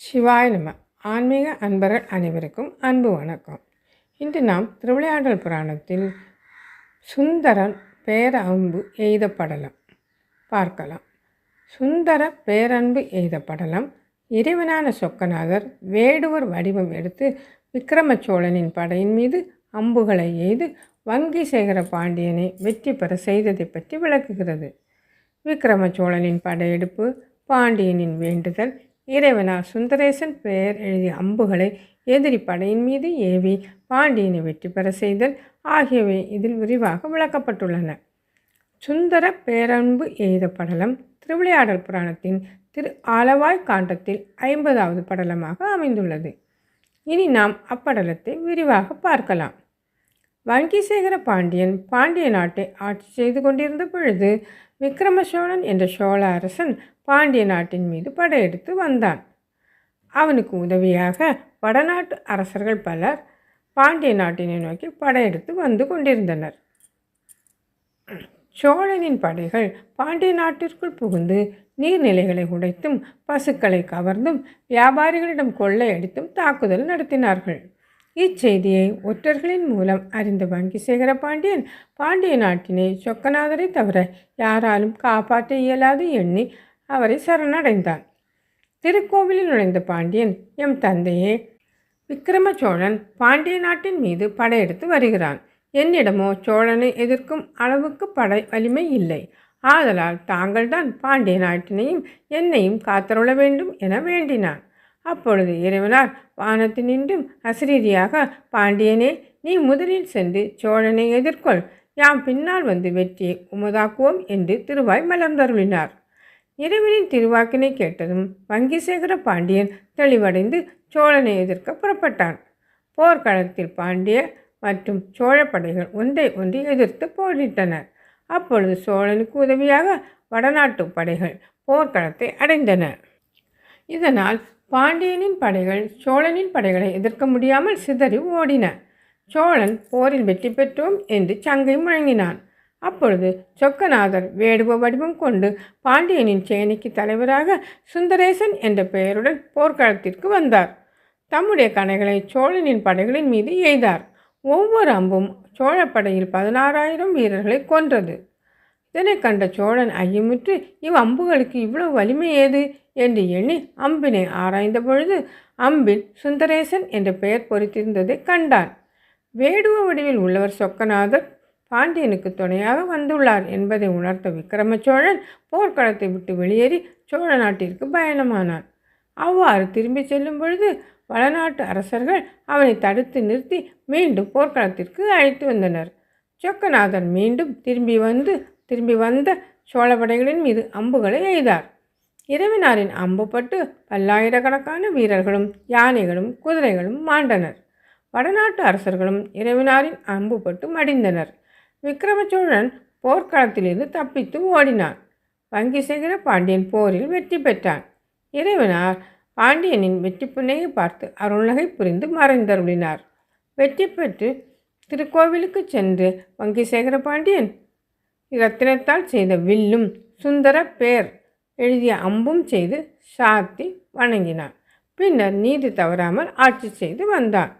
சிவாய நம ஆன்மீக அன்பர்கள் அனைவருக்கும் அன்பு வணக்கம். இன்று நாம் திருவிளையாடல் புராணத்தில் சுந்தரன் பேர அம்பு எய்த படலம் பார்க்கலாம். சுந்தர பேரன்பு எய்த படலம் இறைவனான சொக்கநாதர் வேடுவர் வடிவம் எடுத்து விக்கிரம சோழனின் படையின் மீது அம்புகளை எய்து வங்கி சேகர பாண்டியனை வெற்றி பெற செய்ததை பற்றி விளக்குகிறது. விக்கிரம சோழனின் படையெடுப்பு பாண்டியனின் வேண்டுதல் இறைவனார் சுந்தரேசன் பெயர் எழுதிய அம்புகளை எதிரி படையின் மீது ஏவி பாண்டியனை வெற்றி பெற செய்தல் ஆகியவை இதில் விரிவாக விளக்கப்பட்டுள்ளன. சுந்தர பேரன்பு எய்த படலம் திருவிளையாடல் புராணத்தின் திரு ஆலவாய் காண்டத்தில் ஐம்பதாவது படலமாக அமைந்துள்ளது. இனி நாம் அப்படலத்தை விரிவாக பார்க்கலாம். வங்கிசேகர பாண்டியன் பாண்டிய நாட்டை ஆட்சி செய்து கொண்டிருந்த பொழுது விக்ரம சோழன் என்ற சோழ அரசன் பாண்டிய நாட்டின் மீது படையெடுத்து வந்தான். அவனுக்கு உதவியாக வடநாட்டு அரசர்கள் பலர் பாண்டிய நாட்டினை நோக்கி படையெடுத்து வந்து கொண்டிருந்தனர். சோழனின் படைகள் பாண்டிய நாட்டிற்குள் புகுந்து நீர்நிலைகளை உடைத்தும் பசுக்களை கவர்ந்தும் வியாபாரிகளிடம் கொள்ளையடித்தும் தாக்குதல் நடத்தினார்கள். இச்செய்தியை ஒற்றர்களின் மூலம் அறிந்த வங்கிசேகர பாண்டியன் பாண்டிய நாட்டினை சொக்கநாதரை தவிர யாராலும் காப்பாற்ற இயலாது எண்ணி அவரை சரணடைந்தான். திருக்கோவிலில் நுழைந்த பாண்டியன் எம் தந்தையே விக்கிரம சோழன் பாண்டிய நாட்டின் மீது படையெடுத்து வருகிறான். என்னிடமோ சோழனை எதிர்க்கும் அளவுக்கு படை வலிமை இல்லை. ஆதலால் தாங்கள்தான் பாண்டிய நாட்டினையும் என்னையும் காத்தருள வேண்டும் என வேண்டினான். அப்பொழுது இறைவனார் வானத்தினின்றும் அசிரீதியாக பாண்டியனே நீ முதலில் சென்று சோழனை எதிர்கொள். யாம் பின்னால் வந்து வெற்றியை உமதாக்குவோம் என்று திருவாய் மலர்ந்தருளினார். இறைவனின் திருவாக்கினை கேட்டதும் வங்கிசேகர பாண்டியன் தெளிவடைந்து சோழனை எதிர்க்க புறப்பட்டான். போர்க்களத்தில் பாண்டிய மற்றும் சோழ படைகள் ஒன்றை ஒன்று எதிர்த்து போரிட்டனர் அப்பொழுது சோழனுக்கு உதவியாக வடநாட்டு படைகள் போர்க்களத்தை அடைந்தன. இதனால் பாண்டியனின் படைகள் சோழனின் படைகளை எதிர்க்க முடியாமல் சிதறி ஓடின. சோழன் போரில் வெற்றி பெற்றோம் என்று சங்கை முழங்கினான் அப்பொழுது சொக்கநாதர் வேடுவ வடிவம் கொண்டு பாண்டியனின் சேனைக்கு தலைவராக சுந்தரேசன் என்ற பெயருடன் போர்க்களத்திற்கு வந்தார். தம்முடைய கணைகளை சோழனின் படைகளின் மீது எய்தார். ஒவ்வொரு அம்பும் சோழப்படையில் பதினாறாயிரம் வீரர்களை கொன்றது. இதனை கண்ட சோழன் ஐயமுற்று இவ் அம்புகளுக்கு இவ்வளவு வலிமை ஏது? என்று எண்ணி அம்பினை ஆராய்ந்த பொழுது அம்பில் சுந்தரேசன் என்ற பெயர் பொறித்திருந்ததை கண்டான். வேடுவ வடிவில் உள்ளவர் சொக்கநாதர் பாண்டியனுக்கு துணையாக வந்துள்ளார் என்பதை உணர்த்த விக்ரம சோழன் போர்க்களத்தை விட்டு வெளியேறி சோழ நாட்டிற்கு பயணமானார். அவ்வாறு திரும்பி செல்லும் பொழுது வளநாட்டு அரசர்கள் அவனை தடுத்து நிறுத்தி மீண்டும் போர்க்களத்திற்கு அழைத்து வந்தனர். சொக்கநாதன் மீண்டும் திரும்பி வந்து திரும்பி வந்த சோழபடைகளின் மீது அம்புகளை எய்தார். இரவினாரின் அம்புப்பட்டு பல்லாயிரக்கணக்கான வீரர்களும் யானைகளும் குதிரைகளும் மாண்டனர். வடநாட்டு அரசர்களும் இரவினாரின் அம்புப்பட்டு மடிந்தனர். விக்ரமச்சோழன் போர்க்களத்திலிருந்து தப்பித்து ஓடினான். வங்கிசேகர பாண்டியன் போரில் வெற்றி பெற்றான். இறைவனார் பாண்டியனின் வெற்றி புன்னையை பார்த்து அருள்நகை புரிந்து மறைந்தருளினார். வெற்றி பெற்று திருக்கோவிலுக்கு சென்று வங்கிசேகர பாண்டியன் இரத்தினத்தால் செய்த வில்லும் சுந்தர பேர் எழுதிய அம்பும் செய்து சாத்தி வணங்கினான். பின்னர் நீதி தவறாமல் ஆட்சி செய்து வந்தான்.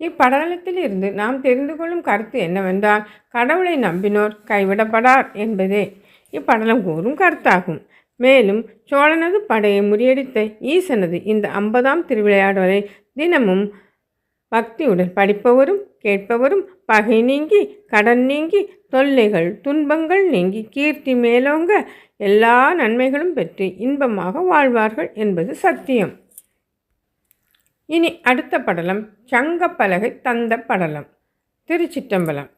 இப்படலத்தில் இருந்து நாம் தெரிந்து கொள்ளும் கருத்து என்னவென்றால் கடவுளை நம்பினோர் கைவிடப்படார் என்பதே. இப்படலம் கூறும் கருத்தாகும். மேலும் சோழனது படையை முறியடித்த ஈசனது இந்த ஐம்பதாம் திருவிளையாடலை தினமும் பக்தியுடன் படிப்பவரும் கேட்பவரும் பகை நீங்கி கடன் நீங்கி தொல்லைகள் துன்பங்கள் நீங்கி கீர்த்தி மேலோங்க எல்லா நன்மைகளும் பெற்று இன்பமாக வாழ்வார்கள் என்பது சத்தியம். இனி அடுத்த படலம் சங்கப்பலகை தந்த படலம். திருச்சிற்றம்பலம்.